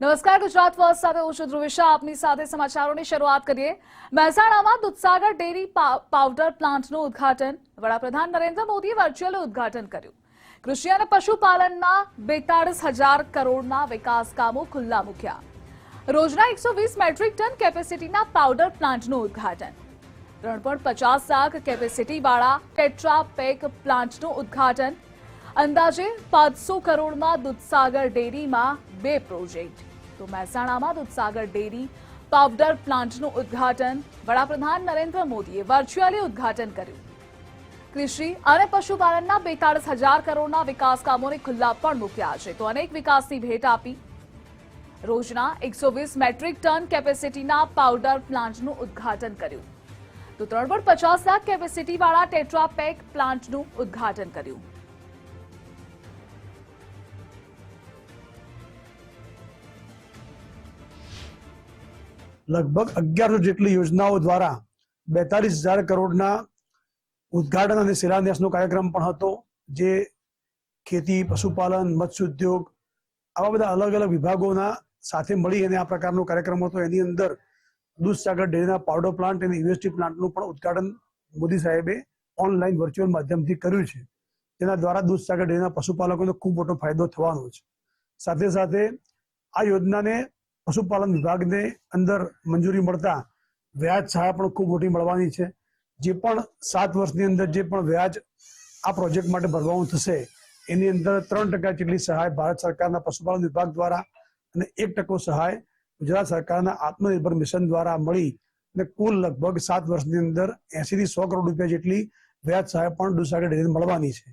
નમસ્કાર, ગુજરાત ફર્સ્ટ સાથે હું છું ધ્રુવિશા. આપની સાથે સમાચારોની શરૂઆત કરીએ. મહેસાણામાં દૂધસાગર ડેરી પાવડર પ્લાન્ટનું ઉદ્ઘાટન. વડાપ્રધાન નરેન્દ્ર મોદીએ વર્ચ્યુઅલ ઉદ્ઘાટન કર્યું. કૃષિ અને પશુપાલનના બેતાળીસ હજાર કરોડના વિકાસ કામો ખુલ્લા મૂક્યા. રોજના એકસો વીસ મેટ્રિક ટન કેપેસિટીના પાવડર પ્લાન્ટનું ઉદ્ઘાટન. ત્રણ પોઈન્ટ પચાસ લાખ કેપેસિટીવાળા ટેટ્રા પેક પ્લાન્ટનું ઉદ્ઘાટન. અંદાજે પાંચસો કરોડમાં દૂધસાગર ડેરીમાં બે પ્રોજેક્ટ. તો મહેસાણામાં દૂધસાગર ડેરી પાવડર પ્લાન્ટનું ઉદ્ઘાટન. વડાપ્રધાન નરેન્દ્ર મોદીએ વર્ચ્યુઅલી ઉદ્ઘાટન કર્યું. કૃષિ અને પશુપાલનના બેતાળીસ હજાર કરોડના વિકાસ કામોને ખુલ્લા પણ મૂક્યા છે. તો અનેક વિકાસની ભેટ આપી. રોજના એકસો મેટ્રિક ટન કેપેસિટીના પાવડર પ્લાન્ટનું ઉદ્ઘાટન કર્યું. તો ત્રણ લાખ કેપેસિટીવાળા ટેટ્રાપેક પ્લાન્ટનું ઉદ્ઘાટન કર્યું. લગભગ અગિયારસો જેટલી યોજનાઓ દ્વારા બેતાલીસ હજાર કરોડના ઉદ્ઘાટન અને શિલાન્યાસનો કાર્યક્રમ પણ હતો, જે ખેતી, પશુપાલન, મત્સ્ય ઉદ્યોગ આવા બધા અલગ અલગ વિભાગોના સાથે મળી અને આ પ્રકારનો કાર્યક્રમ હતો. એની અંદર દૂધસાગર ડેરીના પાવડર પ્લાન્ટ અને યુએસટી પ્લાન્ટનું પણ ઉદઘાટન મોદી સાહેબે ઓનલાઈન વર્ચ્યુઅલ માધ્યમથી કર્યું છે. તેના દ્વારા દૂધસાગર ડેરીના પશુપાલકોને ખૂબ મોટો ફાયદો થવાનો છે. સાથે સાથે આ યોજનાને પશુપાલન વિભાગને અંદર મંજૂરી મળતા વ્યાજ સહાય પણ ખૂબ મોટી મળવાની છે. જે પણ સાત વર્ષની અંદર જે પણ વ્યાજ આ પ્રોજેક્ટ માટે ભરવાનું થશે, એની અંદર ત્રણ ટકા જેટલી સહાય ભારત સરકારના પશુપાલન વિભાગ દ્વારા અને એક ટકો સહાય ગુજરાત સરકારના આત્મનિર્ભર મિશન દ્વારા મળી અને કુલ લગભગ સાત વર્ષની અંદર એસી થી સો કરોડ રૂપિયા જેટલી વ્યાજ સહાય પણ ડેરીને મળવાની છે.